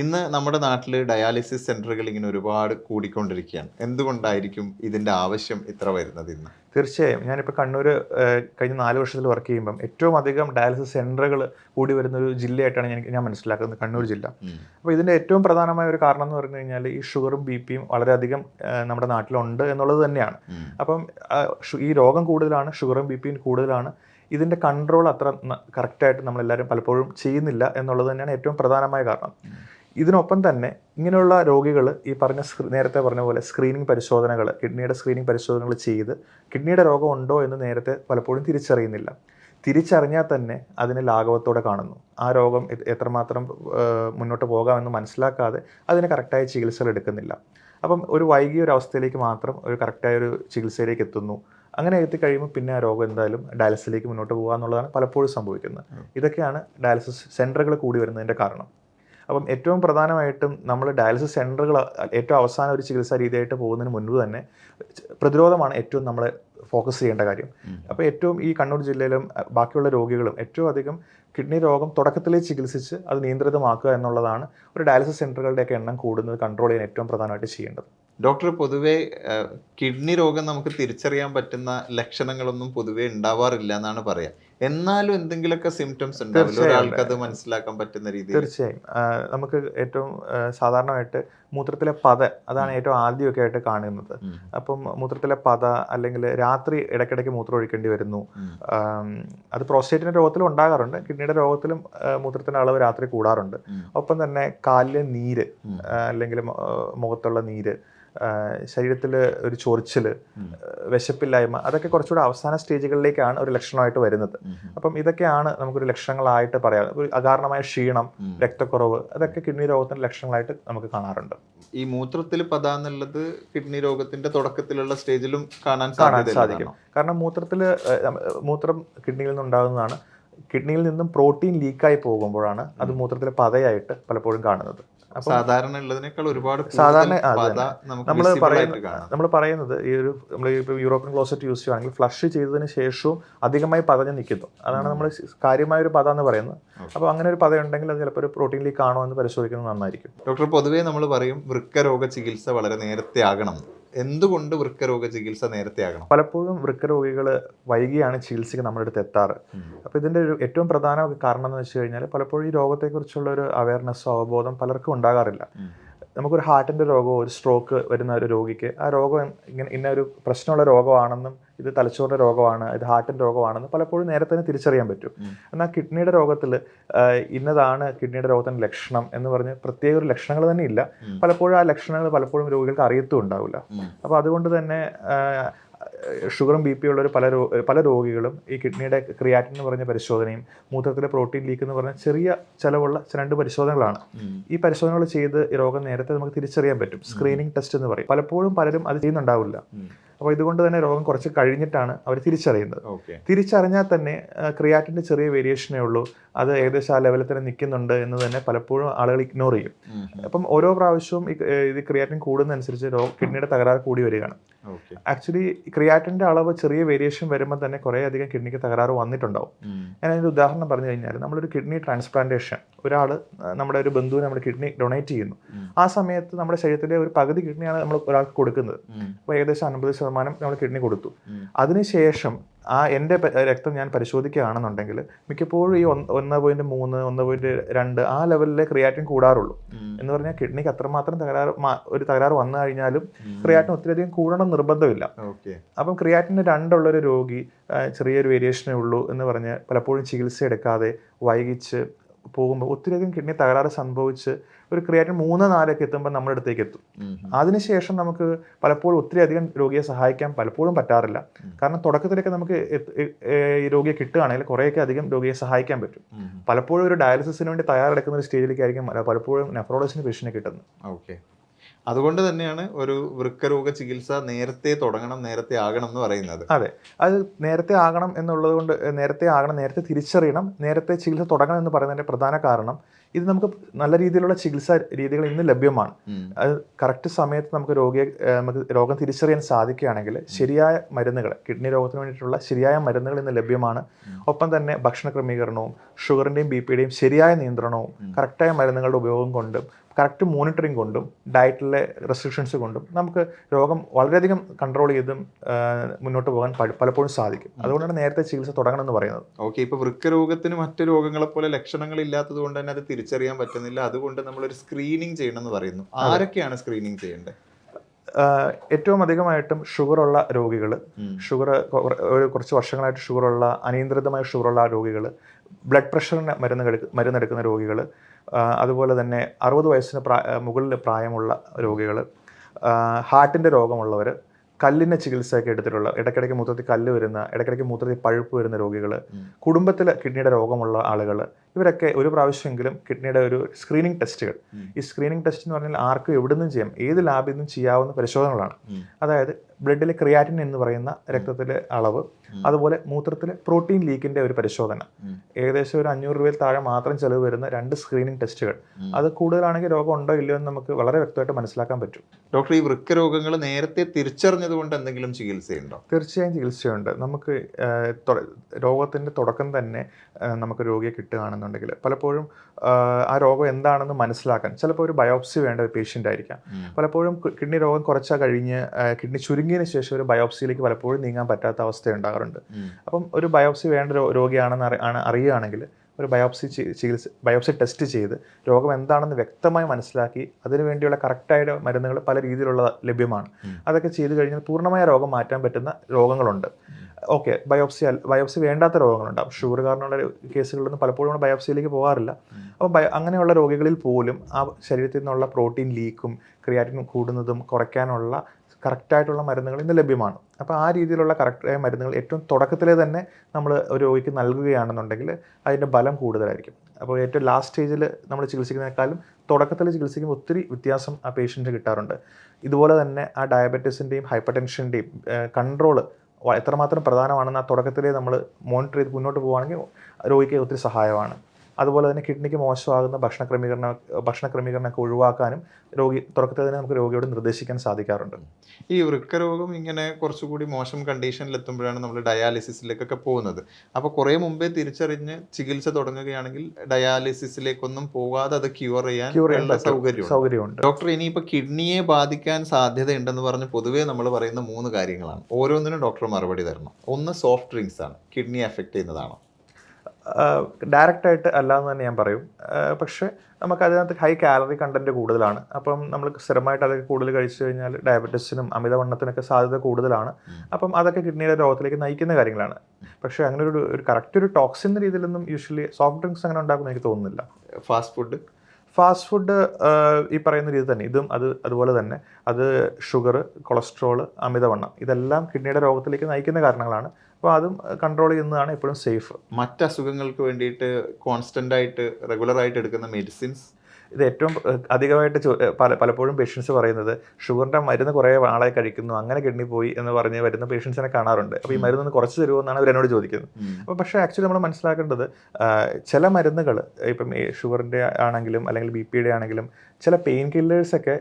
ഇന്ന് നമ്മുടെ നാട്ടിൽ ഡയാലിസിസ് സെന്ററുകൾ ഇങ്ങനെ ഒരുപാട് കൂടിക്കൊണ്ടിരിക്കുകയാണ്. എന്തുകൊണ്ടായിരിക്കും ഇതിന്റെ ആവശ്യം ഇത്ര വരുന്നത് ഇന്ന്? തീർച്ചയായും. ഞാനിപ്പോൾ കണ്ണൂർ കഴിഞ്ഞ നാല് വർഷത്തിൽ വർക്ക് ചെയ്യുമ്പം ഏറ്റവും അധികം ഡയാലിസിസ് സെന്ററുകൾ കൂടി വരുന്ന ഒരു ജില്ലയായിട്ടാണ് ഞാൻ ഞാൻ മനസ്സിലാക്കുന്നത് കണ്ണൂർ ജില്ല. അപ്പോൾ ഇതിന്റെ ഏറ്റവും പ്രധാനമായ ഒരു കാരണം എന്ന് പറഞ്ഞു കഴിഞ്ഞാൽ ഈ ഷുഗറും ബി പിയും വളരെയധികം നമ്മുടെ നാട്ടിലുണ്ട് എന്നുള്ളത് തന്നെയാണ്. അപ്പം ഈ രോഗം കൂടുതലാണ് ഷുഗറും ബി പിയും കൂടുതലാണ്. ഇതിന്റെ കൺട്രോൾ അത്ര കറക്റ്റായിട്ട് നമ്മളെല്ലാവരും പലപ്പോഴും ചെയ്യുന്നില്ല എന്നുള്ളത് തന്നെയാണ് ഏറ്റവും പ്രധാനമായ കാരണം. ഇതിനൊപ്പം തന്നെ ഇങ്ങനെയുള്ള രോഗികൾ ഈ പറഞ്ഞ സ്ക്രീ- നേരത്തെ പറഞ്ഞ പോലെ സ്ക്രീനിങ് പരിശോധനകൾ കിഡ്നിയുടെ സ്ക്രീനിങ് പരിശോധനകൾ ചെയ്ത് കിഡ്നിയുടെ രോഗം ഉണ്ടോ എന്ന് നേരത്തെ പലപ്പോഴും തിരിച്ചറിയുന്നില്ല. തിരിച്ചറിഞ്ഞാൽ തന്നെ അതിനെ ലാഘവത്തോടെ കാണുന്നു. ആ രോഗം എത്രമാത്രം മുന്നോട്ട് പോകാമെന്ന് മനസ്സിലാക്കാതെ അതിന് കറക്റ്റായ ചികിത്സകൾ എടുക്കുന്നില്ല. അപ്പം ഒരു വൈകിയ ഒരു അവസ്ഥയിലേക്ക് മാത്രം ഒരു കറക്റ്റായ ഒരു ചികിത്സയിലേക്ക് എത്തുന്നു. അങ്ങനെ എത്തിക്കഴിയുമ്പോൾ പിന്നെ ആ രോഗം എന്തായാലും ഡയാലിസിലേക്ക് മുന്നോട്ട് പോകുക എന്നുള്ളതാണ് പലപ്പോഴും സംഭവിക്കുന്നത്. ഇതൊക്കെയാണ് ഡയാലിസിസ് സെന്ററുകൾ കൂടി വരുന്നതിന്റെ കാരണം. അപ്പം ഏറ്റവും പ്രധാനമായിട്ടും നമ്മൾ ഡയാലിസിസ് സെന്ററുകൾ ഏറ്റവും അവസാന ഒരു ചികിത്സാ രീതിയായിട്ട് പോകുന്നതിന് മുൻപ് തന്നെ പ്രതിരോധമാണ് ഏറ്റവും നമ്മൾ ഫോക്കസ് ചെയ്യേണ്ട കാര്യം. അപ്പോൾ ഏറ്റവും ഈ കണ്ണൂർ ജില്ലയിലും ബാക്കിയുള്ള രോഗികളും ഏറ്റവും അധികം കിഡ്നി രോഗം തുടക്കത്തിലേ ചികിത്സിച്ച് അത് നിയന്ത്രിതമാക്കുക എന്നുള്ളതാണ് ഒരു ഡയാലിസിസ് സെന്ററുകളുടെയൊക്കെ എണ്ണം കൂടുന്നത് കൺട്രോൾ ചെയ്യാൻ ഏറ്റവും പ്രധാനമായിട്ട് ചെയ്യേണ്ടത്. ഡോക്ടർ പൊതുവേ കിഡ്നി രോഗം നമുക്ക് തിരിച്ചറിയാൻ പറ്റുന്ന ലക്ഷണങ്ങളൊന്നും പൊതുവേ ഉണ്ടാവാറില്ല എന്നാണ് പറയാ. എന്നാലും എന്തെങ്കിലുമൊക്കെ സിംറ്റംസ് ഉണ്ടാവില്ല. ഒരാൾക്ക് അത് മനസ്സിലാക്കാൻ പറ്റുന്ന രീതിയിൽ. തീർച്ചയായും. നമുക്ക് ഏറ്റവും സാധാരണമായിട്ട് മൂത്രത്തിലെ പത അതാണ് ഏറ്റവും ആദ്യമൊക്കെ ആയിട്ട് കാണുന്നത് അപ്പം മൂത്രത്തിലെ പത അല്ലെങ്കിൽ രാത്രി ഇടയ്ക്കിടയ്ക്ക് മൂത്രം ഒഴിക്കേണ്ടി വരുന്നു. അത് പ്രോസ്റ്റേറ്റിന്റെ രോഗത്തിലും ഉണ്ടാകാറുണ്ട്. കിഡ്നിയുടെ രോഗത്തിലും മൂത്രത്തിന്റെ മൂത്രത്തിന്റെ അളവ് രാത്രി കൂടാറുണ്ട്. ഒപ്പം തന്നെ കാലിലെ നീര് അല്ലെങ്കിൽ മുഖത്തുള്ള നീര് ശരീരത്തിൽ ഒരു ചൊറിച്ചിൽ. വിശപ്പില്ലായ്മ അതൊക്കെ കുറച്ചുകൂടെ അവസാന സ്റ്റേജുകളിലേക്കാണ് ഒരു ലക്ഷണമായിട്ട് വരുന്നത്. അപ്പം ഇതൊക്കെയാണ് നമുക്കൊരു ലക്ഷണങ്ങളായിട്ട് പറയാം. ഒരു അകാരണമായ ക്ഷീണം രക്തക്കുറവ് അതൊക്കെ കിഡ്നി രോഗത്തിന്റെ ലക്ഷണങ്ങളായിട്ട് നമുക്ക് കാണാറുണ്ട്. ഈ മൂത്രത്തിൽ പത എന്നുള്ളത് കിഡ്നി രോഗത്തിന്റെ തുടക്കത്തിലുള്ള സ്റ്റേജിലും കാണാൻ കാണാൻ സാധിക്കും. കാരണം മൂത്രത്തിൽ മൂത്രം കിഡ്നിയിൽ നിന്നുണ്ടാകുന്നതാണ്. കിഡ്നിയിൽ നിന്നും പ്രോട്ടീൻ ലീക്കായി പോകുമ്പോഴാണ് അത് മൂത്രത്തിലെ പതയായിട്ട് പലപ്പോഴും കാണുന്നത്. സാധാരണ ഉള്ളതിനേക്കാൾ ഒരുപാട് സാധാരണ നമ്മൾ visible ആയിട്ട് പറയുന്ന കാണാം. നമ്മൾ പറയുന്നത് ഈ ഒരു നമ്മൾ ഇപ്പോൾ യൂറോപ്യൻ ക്ലോസറ്റ് യൂസ് ചെയ്യുകയാണെങ്കിൽ ഫ്ലഷ് ചെയ്തതിന് ശേഷവും അധികമായി പതഞ്ഞ് നിൽക്കുന്നു. അതാണ് നമ്മൾ കാര്യമായ ഒരു പത എന്ന് പറയുന്നത്. അപ്പോൾ അങ്ങനെ ഒരു പത ഉണ്ടെങ്കിൽ അത് ചിലപ്പോൾ ഒരു പ്രോട്ടീൻ ലീക്ക് ആണോ എന്ന് പരിശോധിക്കുന്നത് നന്നായിരിക്കും. ഡോക്ടർ പൊതുവേ നമ്മൾ പറയും വൃക്കരോഗ ചികിത്സ വളരെ നേരത്തെ ആകണം. എന്തുകൊണ്ട് വൃക്കരോഗ ചികിത്സ നേരത്തെ ആകണം? പലപ്പോഴും വൃക്കരോഗികൾ വൈകിയാണ് ചികിത്സയ്ക്ക് നമ്മുടെ അടുത്ത് എത്താറ്. അപ്പോൾ ഇതിന്റെ ഒരു ഏറ്റവും പ്രധാന കാരണം എന്ന് വെച്ച് കഴിഞ്ഞാൽ പലപ്പോഴും ഈ രോഗത്തെക്കുറിച്ചുള്ള ഒരു അവയർനെസ്സോ അവബോധം പലർക്കും ഉണ്ടാകാറില്ല. നമുക്കൊരു ഹാർട്ടിന്റെ രോഗമോ ഒരു സ്ട്രോക്ക് വരുന്ന ഒരു രോഗിക്ക് ആ രോഗം ഇങ്ങനെ ഇന്ന ഒരു പ്രശ്നമുള്ള രോഗമാണെന്നും ഇത് തലച്ചോറിന്റെ രോഗമാണ് ഇത് ഹാർട്ടിന്റെ രോഗമാണെന്ന് പലപ്പോഴും നേരത്തെ തന്നെ തിരിച്ചറിയാൻ പറ്റും. എന്നാൽ കിഡ്നിയുടെ രോഗത്തിൽ ഇന്നതാണ് കിഡ്നിയുടെ രോഗത്തിന്റെ ലക്ഷണം എന്ന് പറഞ്ഞ് പ്രത്യേക ഒരു ലക്ഷണങ്ങൾ തന്നെ ഇല്ല. പലപ്പോഴും ആ ലക്ഷണങ്ങൾ പലപ്പോഴും രോഗികൾക്ക് അറിയത്തും ഉണ്ടാവില്ല. അപ്പോൾ അതുകൊണ്ട് തന്നെ ഷുഗറും ബി പി ഉള്ളൊരു പല പല രോഗികളും ഈ കിഡ്നിയുടെ ക്രിയാറ്റിൻ എന്ന് പറഞ്ഞ പരിശോധനയും മൂത്രത്തിലെ പ്രോട്ടീൻ ലീക്ക് എന്ന് പറഞ്ഞ ചെറിയ ചിലവുള്ള രണ്ട് പരിശോധനകളാണ്. ഈ പരിശോധനകൾ ചെയ്ത് ഈ രോഗം നേരത്തെ നമുക്ക് തിരിച്ചറിയാൻ പറ്റും. സ്ക്രീനിങ് ടെസ്റ്റ് എന്ന് പറയും. പലപ്പോഴും പലരും അത് ചെയ്യുന്നുണ്ടാവില്ല. അപ്പോൾ ഇതുകൊണ്ട് തന്നെ രോഗം കുറച്ച് കഴിഞ്ഞിട്ടാണ് അവർ തിരിച്ചറിയുന്നത്. തിരിച്ചറിഞ്ഞാൽ തന്നെ ക്രിയാറ്റിന്റെ ചെറിയ വേരിയേഷനേ ഉള്ളൂ. അത് ഏകദേശം ആ ലെവലിൽ തന്നെ നിൽക്കുന്നുണ്ട് എന്ന് തന്നെ പലപ്പോഴും ആളുകൾ ഇഗ്നോർ ചെയ്യും. അപ്പം ഓരോ പ്രാവശ്യവും ഇത് ക്രിയാറ്റിൻ കൂടുന്നതനുസരിച്ച് രോഗ കിഡ്നിയുടെ തകരാറ് കൂടി വരികയാണ്. ആക്ച്വലി ക്രിയാറ്റിന്റെ അളവ് ചെറിയ വേരിയേഷൻ വരുമ്പോൾ തന്നെ കുറേ അധികം കിഡ്നിക്ക് തകരാറ് വന്നിട്ടുണ്ടാവും. ഞാൻ അതിന്റെ ഉദാഹരണം പറഞ്ഞു കഴിഞ്ഞാൽ നമ്മളൊരു കിഡ്നി ട്രാൻസ്പ്ലാന്റേഷൻ ഒരാൾ നമ്മുടെ ഒരു ബന്ധുവിന് നമ്മുടെ കിഡ്നി ഡൊണേറ്റ് ചെയ്യുന്നു. ആ സമയത്ത് നമ്മുടെ ശരീരത്തിലെ ഒരു പകുതി കിഡ്നിയാണ് നമ്മൾ ഒരാൾക്ക് കൊടുക്കുന്നത്. അപ്പോൾ ഏകദേശം അൻപത് ശതമാനം നമ്മൾ കിഡ്നി കൊടുത്തു. അതിനുശേഷം ആ എന്റെ രക്തം ഞാൻ പരിശോധിക്കുകയാണെന്നുണ്ടെങ്കിൽ മിക്കപ്പോഴും ഈ ഒന്ന് പോയിന്റ് മൂന്ന് ഒന്ന് പോയിന്റ് രണ്ട് ആ ലെവലിലെ ക്രിയാറ്റിൻ കൂടാറുള്ളൂ. എന്ന് പറഞ്ഞാൽ കിഡ്നിക്ക് അത്രമാത്രം തകരാറ് ഒരു തകരാറ് വന്നു കഴിഞ്ഞാലും ക്രിയാറ്റിൻ ഒത്തിരിയധികം കൂടണം നിർബന്ധമില്ല. ഓക്കെ അപ്പം ക്രിയാറ്റിന് രണ്ടുള്ളൊരു രോഗി ചെറിയൊരു വേരിയേഷനേ ഉള്ളൂ എന്ന് പറഞ്ഞ് പലപ്പോഴും ചികിത്സ എടുക്കാതെ വൈകിച്ച് പോകുമ്പോൾ ഒത്തിരിയധികം കിഡ്നി തകരാറ് സംഭവിച്ച് ഒരു ക്രിയാറ്റിൻ മൂന്ന് നാലൊക്കെ എത്തുമ്പോൾ നമ്മുടെ അടുത്തേക്ക് എത്തും. അതിനുശേഷം നമുക്ക് പലപ്പോഴും ഒത്തിരി അധികം രോഗിയെ സഹായിക്കാൻ പലപ്പോഴും പറ്റാറില്ല. കാരണം തുടക്കത്തിലൊക്കെ നമുക്ക് ഈ രോഗിയെ കിട്ടുകയാണെങ്കിൽ കുറേയൊക്കെ അധികം രോഗിയെ സഹായിക്കാൻ പറ്റും. പലപ്പോഴും ഒരു ഡയാലിസിസിന് വേണ്ടി തയ്യാറെടുക്കുന്ന ഒരു സ്റ്റേജിലേക്കായിരിക്കും പല- പലപ്പോഴും നെഫ്രോളജിന് പേഷ്യനെ കിട്ടുന്നത് ഓക്കെ അതുകൊണ്ട് തന്നെയാണ് ഒരു വൃക്കരോഗ ചികിത്സ നേരത്തെ തുടങ്ങണം നേരത്തെ ആകണം എന്ന് പറയുന്നത്. അതെ. അത് നേരത്തെ ആകണം എന്നുള്ളത് കൊണ്ട് നേരത്തെ ആകണം നേരത്തെ തിരിച്ചറിയണം നേരത്തെ ചികിത്സ തുടങ്ങണം എന്ന് പറയുന്നതിന്റെ പ്രധാന കാരണം ഇത് നമുക്ക് നല്ല രീതിയിലുള്ള ചികിത്സാ രീതികൾ ഇന്ന് ലഭ്യമാണ്. അത് കറക്റ്റ് സമയത്ത് നമുക്ക് രോഗിയെ നമുക്ക് രോഗം തിരിച്ചറിയാൻ സാധിക്കുകയാണെങ്കിൽ ശരിയായ മരുന്നുകൾ കിഡ്നി രോഗത്തിന് വേണ്ടിയിട്ടുള്ള ശരിയായ മരുന്നുകൾ ഇന്ന് ലഭ്യമാണ്. ഒപ്പം തന്നെ ഭക്ഷണ ക്രമീകരണവും ഷുഗറിന്റെയും ബി പിയുടെയും ശരിയായ നിയന്ത്രണവും കറക്റ്റായ മരുന്നുകളുടെ ഉപയോഗം കൊണ്ടും കറക്റ്റ് മോണിറ്ററിങ് കൊണ്ടും ഡയറ്റിലെ റെസ്ട്രിക്ഷൻസ് കൊണ്ടും നമുക്ക് രോഗം വളരെയധികം കൺട്രോൾ ചെയ്തും മുന്നോട്ട് പോകാൻ പലപ്പോഴും സാധിക്കും. അതുകൊണ്ടാണ് നേരത്തെ ചികിത്സ തുടങ്ങണം എന്ന് പറയുന്നത്. ഓക്കെ ഇപ്പോൾ വൃക്കരോഗത്തിന് മറ്റ് രോഗങ്ങളെ പോലെ ലക്ഷണങ്ങൾ ഇല്ലാത്തത് കൊണ്ട് തന്നെ അത് തിരിച്ചറിയാൻ പറ്റുന്നില്ല. അതുകൊണ്ട് നമ്മളൊരു സ്ക്രീനിങ് ചെയ്യണം എന്ന് പറയുന്നു ആരൊക്കെയാണ് സ്ക്രീനിങ് ചെയ്യേണ്ടത്? ഏറ്റവും അധികമായിട്ടും ഷുഗറുള്ള രോഗികൾ ഷുഗർ ഒരു കുറച്ച് വർഷങ്ങളായിട്ട് ഷുഗറുള്ള അനിയന്ത്രിതമായ ഷുഗറുള്ള രോഗികൾ ബ്ലഡ് പ്രഷറിന് മരുന്ന് മരുന്നെടുക്കുന്ന രോഗികൾ അതുപോലെ തന്നെ അറുപത് വയസ്സിന് പ്രാ മുകളിൽ പ്രായമുള്ള രോഗികൾ ഹാർട്ടിന്റെ രോഗമുള്ളവർ കല്ലിന്റെ ചികിത്സയൊക്കെ എടുത്തിട്ടുള്ള ഇടയ്ക്കിടയ്ക്ക് മൂത്രത്തിൽ കല്ല് വരുന്ന ഇടയ്ക്കിടയ്ക്ക് മൂത്രത്തിൽ പഴുപ്പ് വരുന്ന രോഗികൾ കുടുംബത്തിലെ കുടുംബത്തിൽ കിഡ്നിയുടെ രോഗമുള്ള ആളുകൾ ഇവരൊക്കെ ഒരു പ്രാവശ്യമെങ്കിലും കിഡ്നിയുടെ ഒരു സ്ക്രീനിങ് ടെസ്റ്റുകൾ ഈ സ്ക്രീനിങ് ടെസ്റ്റ് എന്ന് പറഞ്ഞാൽ ആർക്കും എവിടെ നിന്നും ചെയ്യാം ഏത് ലാബിൽ നിന്നും ചെയ്യാവുന്ന പരിശോധനകളാണ്. അതായത് ബ്ലഡിലെ ക്രിയാറ്റിൻ എന്ന് പറയുന്ന രക്തത്തിലെ അളവ് അതുപോലെ മൂത്രത്തിലെ പ്രോട്ടീൻ ലീക്കിന്റെ ഒരു പരിശോധന. ഏകദേശം ഒരു അഞ്ഞൂറ് രൂപയിൽ താഴെ മാത്രം ചെലവ് വരുന്ന രണ്ട് സ്ക്രീനിങ് ടെസ്റ്റുകൾ അത് കൂടുതലാണെങ്കിൽ രോഗം ഉണ്ടോ ഇല്ലയോ എന്ന് നമുക്ക് വളരെ വ്യക്തമായിട്ട് മനസ്സിലാക്കാൻ പറ്റും. ഡോക്ടർ ഈ വൃക്ക രോഗങ്ങൾ നേരത്തെ തിരിച്ചറിഞ്ഞതുകൊണ്ട് എന്തെങ്കിലും ചികിത്സയുണ്ടോ? തീർച്ചയായും ചികിത്സയുണ്ട്. നമുക്ക് രോഗത്തിന്റെ തുടക്കം തന്നെ നമുക്ക് രോഗിയെ കിട്ടുകയാണെന്നുണ്ടെങ്കിൽ. പലപ്പോഴും ആ രോഗം എന്താണെന്ന് മനസ്സിലാക്കാൻ. ചിലപ്പോൾ ഒരു ബയോപ്സി വേണ്ട ഒരു പേഷ്യന്റ് ആയിരിക്കാം. പലപ്പോഴും കിഡ്നി രോഗം കുറച്ചാൽ കഴിഞ്ഞ് കിഡ്നി കിഡ്നി ചുരുങ്ങിയതിന് ശേഷം ഒരു ബയോപ്സിയിലേക്ക് പലപ്പോഴും നീങ്ങാൻ പറ്റാത്ത അവസ്ഥ ഉണ്ടാകാറുണ്ട്. അപ്പം ഒരു ബയോപ്സി വേണ്ട രോഗിയാണെന്ന് അറി- ആണ് അറിയുകയാണെങ്കിൽ ഒരു ബയോപ്സി ചികിത്സ ബയോപ്സി ടെസ്റ്റ് ചെയ്ത് രോഗം എന്താണെന്ന് വ്യക്തമായി മനസ്സിലാക്കി അതിനു വേണ്ടിയുള്ള കറക്റ്റായ മരുന്നുകൾ പല രീതിയിലുള്ള ലഭ്യമാണ്. അതൊക്കെ ചെയ്തു കഴിഞ്ഞാൽ പൂർണമായ രോഗം മാറ്റാൻ പറ്റുന്ന രോഗങ്ങളുണ്ട്. ഓക്കെ ബയോപ്സി ബയോപ്സി വേണ്ടാത്ത രോഗങ്ങളുണ്ടാകും ഷുഗർ കാരണമുള്ള കേസുകളിലൊന്നും പലപ്പോഴും നമ്മൾ ബയോപ്സിയിലേക്ക് പോകാറില്ല. അപ്പോൾ ബയോ അങ്ങനെയുള്ള രോഗികളിൽ പോലും ആ ശരീരത്തിൽ നിന്നുള്ള പ്രോട്ടീൻ ലീക്കും ക്രിയാറ്റിൻ കൂടുന്നതും കുറയ്ക്കാനുള്ള കറക്റ്റായിട്ടുള്ള മരുന്നുകൾ ഇന്ന് ലഭ്യമാണ്. അപ്പോൾ ആ രീതിയിലുള്ള കറക്റ്റായ മരുന്നുകൾ ഏറ്റവും തുടക്കത്തിലേ തന്നെ നമ്മൾ ഒരു രോഗിക്ക് നൽകുകയാണെന്നുണ്ടെങ്കിൽ അതിന്റെ ബലം കൂടുതലായിരിക്കും. അപ്പോൾ ഏറ്റവും ലാസ്റ്റ് സ്റ്റേജിൽ നമ്മൾ ചികിത്സിക്കുന്നതിനേക്കാളും തുടക്കത്തിൽ ചികിത്സിക്കുമ്പോൾ ഒത്തിരി വ്യത്യാസം ആ പേഷ്യന്റ് കിട്ടാറുണ്ട്. ഇതുപോലെ തന്നെ ആ ഡയബറ്റീസിന്റെയും ഹൈപ്പർ ടെൻഷന്റെയും കൺട്രോൾ എത്രമാത്രം പ്രധാനമാണെന്ന് ആ തുടക്കത്തിലേ നമ്മൾ മോണിറ്റർ ചെയ്ത് മുന്നോട്ട് പോവുകയാണെങ്കിൽ രോഗിക്ക് ഒത്തിരി സഹായമാണ്. അതുപോലെ തന്നെ കിഡ്നിക്ക് മോശമാകുന്ന ഭക്ഷണ ക്രമീകരണ ഭക്ഷണ ക്രമീകരണമൊക്കെ ഒഴിവാക്കാനും രോഗി തുടക്കത്തിൽ തന്നെ നമുക്ക് രോഗിയോട് നിർദ്ദേശിക്കാൻ സാധിക്കാറുണ്ട്. ഈ വൃക്കരോഗം ഇങ്ങനെ കുറച്ചുകൂടി മോശം കണ്ടീഷനിൽ എത്തുമ്പോഴാണ് നമ്മൾ ഡയാലിസിസിലേക്കൊക്കെ പോകുന്നത്. അപ്പോൾ കുറേ മുമ്പേ തിരിച്ചറിഞ്ഞ് ചികിത്സ തുടങ്ങുകയാണെങ്കിൽ ഡയാലിസിസിലേക്കൊന്നും പോകാതെ അത് ക്യൂർ ചെയ്യാൻ. സൗകര്യം സൗകര്യമുണ്ട്. ഡോക്ടർ ഇനിയിപ്പോൾ കിഡ്നിയെ ബാധിക്കാൻ സാധ്യതയുണ്ടെന്ന് പറഞ്ഞ് പൊതുവേ നമ്മൾ പറയുന്ന മൂന്ന് കാര്യങ്ങളാണ്. ഓരോന്നിനും ഡോക്ടർ മറുപടി തരണം. ഒന്ന് സോഫ്റ്റ് ഡ്രിങ്ക്സ് ആണ്. കിഡ്നി എഫക്ട് ചെയ്യുന്നതാണോ? ഡയറക്റ്റ് ആയിട്ട് അല്ല എന്ന് തന്നെ ഞാൻ പറയും. പക്ഷേ നമുക്ക് അതിനകത്ത് ഹൈ കാലറി കണ്ടന്റ് കൂടുതലാണ്. അപ്പം നമ്മൾ സ്ഥിരമായിട്ട് അതൊക്കെ കൂടുതൽ കഴിച്ചു കഴിഞ്ഞാൽ ഡയബറ്റീസിനും അമിതവണ്ണത്തിനൊക്കെ സാധ്യത കൂടുതലാണ്. അപ്പം അതൊക്കെ കിഡ്നിയുടെ രോഗത്തിലേക്ക് നയിക്കുന്ന കാര്യങ്ങളാണ്. പക്ഷേ അങ്ങനെ ഒരു ഒരു കറക്റ്റ് ഒരു ടോക്സിൻ രീതിയിലൊന്നും യൂഷ്വലി സോഫ്റ്റ് ഡ്രിങ്ക്സ് അങ്ങനെ ഉണ്ടാക്കുന്ന എനിക്ക് തോന്നുന്നില്ല. ഫാസ്റ്റ് ഫുഡ് ഫാസ്റ്റ് ഫുഡ് ഈ പറയുന്ന രീതി തന്നെ. ഇതും അത് അതുപോലെ തന്നെ. അത് ഷുഗർ കൊളസ്ട്രോൾ അമിതവണ്ണം. ഇതെല്ലാം കിഡ്നിയുടെ രോഗത്തിലേക്ക് നയിക്കുന്ന കാരണങ്ങളാണ്. അപ്പോൾ അതും കൺട്രോൾ ചെയ്യുന്നതാണ് എപ്പോഴും സേഫ് മറ്റ് അസുഖങ്ങൾക്ക് വേണ്ടിയിട്ട് കോൺസ്റ്റന്റ് ആയിട്ട് റെഗുലർ ആയിട്ട് എടുക്കുന്ന മെഡിസിൻസ് ഇത് ഏറ്റവും അധികമായിട്ട് പല പലപ്പോഴും പേഷ്യൻസ് പറയുന്നത് ഷുഗറിന്റെ മരുന്ന് കുറേ ആളെ കഴിക്കുന്നു അങ്ങനെ കിഡ്നി പോയി എന്ന് പറഞ്ഞ് വരുന്ന പേഷ്യൻസിനെ കാണാറുണ്ട്. അപ്പോൾ ഈ മരുന്ന് കുറച്ച് തരുമോ എന്നാണ് അവർ എന്നോട് ചോദിക്കുന്നത്. അപ്പോൾ പക്ഷേ ആക്ച്വലി നമ്മൾ മനസ്സിലാക്കേണ്ടത് ചില മരുന്നുകൾ ഇപ്പം ഷുഗറിന്റെ ആണെങ്കിലും അല്ലെങ്കിൽ ബി പിയുടെ ആണെങ്കിലും ചില പെയിൻ കില്ലേഴ്സൊക്കെ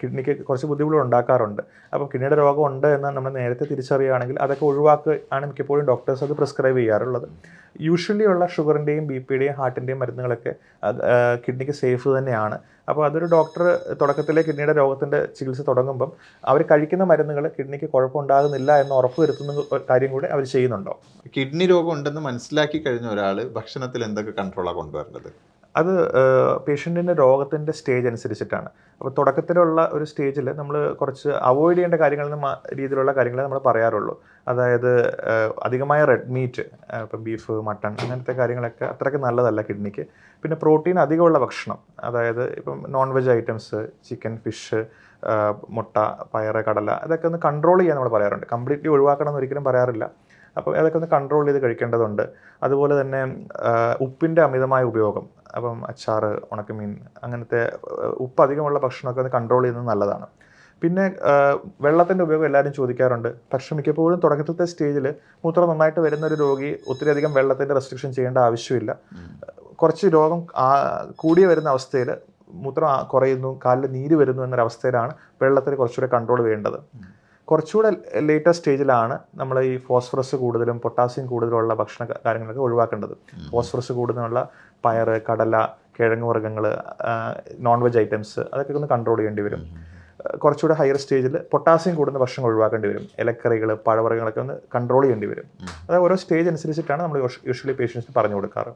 കിഡ്നിക്ക് കുറച്ച് ബുദ്ധിമുട്ടുകൾ ഉണ്ടാക്കാറുണ്ട്. അപ്പോൾ കിഡ്നിയുടെ രോഗം ഉണ്ട് എന്ന് നമ്മൾ നേരത്തെ തിരിച്ചറിയുകയാണെങ്കിൽ അതൊക്കെ ഒഴിവാക്കുക ആണ് മിക്കപ്പോഴും ഡോക്ടേഴ്സ് അത് പ്രിസ്ക്രൈബ് ചെയ്യാറുള്ളത്. യൂഷ്വലി ഉള്ള ഷുഗറിന്റെയും ബി പിയുടെയും ഹാർട്ടിന്റെയും മരുന്നുകളൊക്കെ കിഡ്നിക്ക് സേഫ് തന്നെയാണ്. അപ്പോൾ അതൊരു ഡോക്ടർ തുടക്കത്തിലെ കിഡ്നിയുടെ രോഗത്തിന്റെ ചികിത്സ തുടങ്ങുമ്പം അവർ കഴിക്കുന്ന മരുന്നുകൾ കിഡ്നിക്ക് കുഴപ്പമുണ്ടാകുന്നില്ല എന്ന് ഉറപ്പ് വരുത്തുന്ന കാര്യം കൂടി അവർ ചെയ്യുന്നുണ്ടോ? കിഡ്നി രോഗം ഉണ്ടെന്ന് മനസ്സിലാക്കി കഴിഞ്ഞ ഒരാൾ ഭക്ഷണത്തിൽ എന്തൊക്കെ കൺട്രോളാണ് കൊണ്ടുവരേണ്ടത്? അത് പേഷ്യന്റിന്റെ രോഗത്തിന്റെ സ്റ്റേജ് അനുസരിച്ചിട്ടാണ്. അപ്പോൾ തുടക്കത്തിലുള്ള ഒരു സ്റ്റേജിൽ നമ്മൾ കുറച്ച് അവോയ്ഡ് ചെയ്യേണ്ട കാര്യങ്ങളിൽ നിന്ന് രീതിയിലുള്ള കാര്യങ്ങളെ നമ്മൾ പറയാറുള്ളൂ. അതായത് അധികമായ റെഡ് മീറ്റ് ഇപ്പം ബീഫ് മട്ടൺ അങ്ങനത്തെ കാര്യങ്ങളൊക്കെ അത്രയ്ക്ക് നല്ലതല്ല കിഡ്നിക്ക്. പിന്നെ പ്രോട്ടീൻ അധികമുള്ള ഭക്ഷണം. അതായത് ഇപ്പം non veg items chicken fish മുട്ട പയറ് കടല ഇതൊക്കെ ഒന്ന് കൺട്രോൾ ചെയ്യാൻ നമ്മൾ പറയാറുണ്ട്. കംപ്ലീറ്റ്ലി ഒഴിവാക്കണം എന്ന് ഒരിക്കലും പറയാറില്ല. അപ്പോൾ അതൊക്കെ ഒന്ന് കൺട്രോൾ ചെയ്ത് കഴിക്കേണ്ടതുണ്ട്. അതുപോലെ തന്നെ ഉപ്പിന്റെ അമിതമായ ഉപയോഗം അപ്പം അച്ചാറ് ഉണക്കമീൻ അങ്ങനത്തെ ഉപ്പ് അധികമുള്ള ഭക്ഷണമൊക്കെ ഒന്ന് കൺട്രോൾ ചെയ്യുന്നത് നല്ലതാണ്. പിന്നെ വെള്ളത്തിന്റെ ഉപയോഗം എല്ലാവരും ചോദിക്കാറുണ്ട്. പക്ഷെ മിക്കപ്പോഴും തുടക്കത്തിലത്തെ സ്റ്റേജിൽ മൂത്രം നന്നായിട്ട് വരുന്ന ഒരു രോഗി ഒത്തിരി അധികം വെള്ളത്തിന്റെ റെസ്ട്രിക്ഷൻ ചെയ്യേണ്ട ആവശ്യമില്ല. കുറച്ച് രോഗം കൂടി വരുന്ന അവസ്ഥയിൽ മൂത്രം കുറയുന്നു കാലിൽ നീര് വരുന്നു എന്നൊരവസ്ഥയിലാണ് വെള്ളത്തിൽ കുറച്ചുകൂടെ കൺട്രോൾ വേണ്ടത്. കുറച്ചുകൂടെ ലേറ്റസ്റ്റ് സ്റ്റേജിലാണ് നമ്മൾ ഈ ഫോസ്ഫറസ് കൂടുതലും പൊട്ടാസ്യം കൂടുതലുള്ള ഭക്ഷണ കാര്യങ്ങളൊക്കെ ഒഴിവാക്കേണ്ടത്. ഫോസ്ഫറസ് കൂടുതലുള്ള പയർ കടല കിഴങ്ങ് വർഗങ്ങൾ നോൺ വെജ് ഐറ്റംസ് അതൊക്കെ ഒന്ന് കൺട്രോൾ ചെയ്യേണ്ടി വരും. കുറച്ചുകൂടെ ഹയർ സ്റ്റേജിൽ പൊട്ടാസ്യം കൂടുന്ന ഭക്ഷണം ഒഴിവാക്കേണ്ടി വരും. ഇലക്കറികൾ പഴവർഗങ്ങളൊക്കെ ഒന്ന് കൺട്രോൾ ചെയ്യേണ്ടി വരും. അത് ഓരോ സ്റ്റേജ് അനുസരിച്ചിട്ടാണ് നമ്മൾ യൂഷ്വലി പേഷ്യൻസിന് പറഞ്ഞു കൊടുക്കാറ്.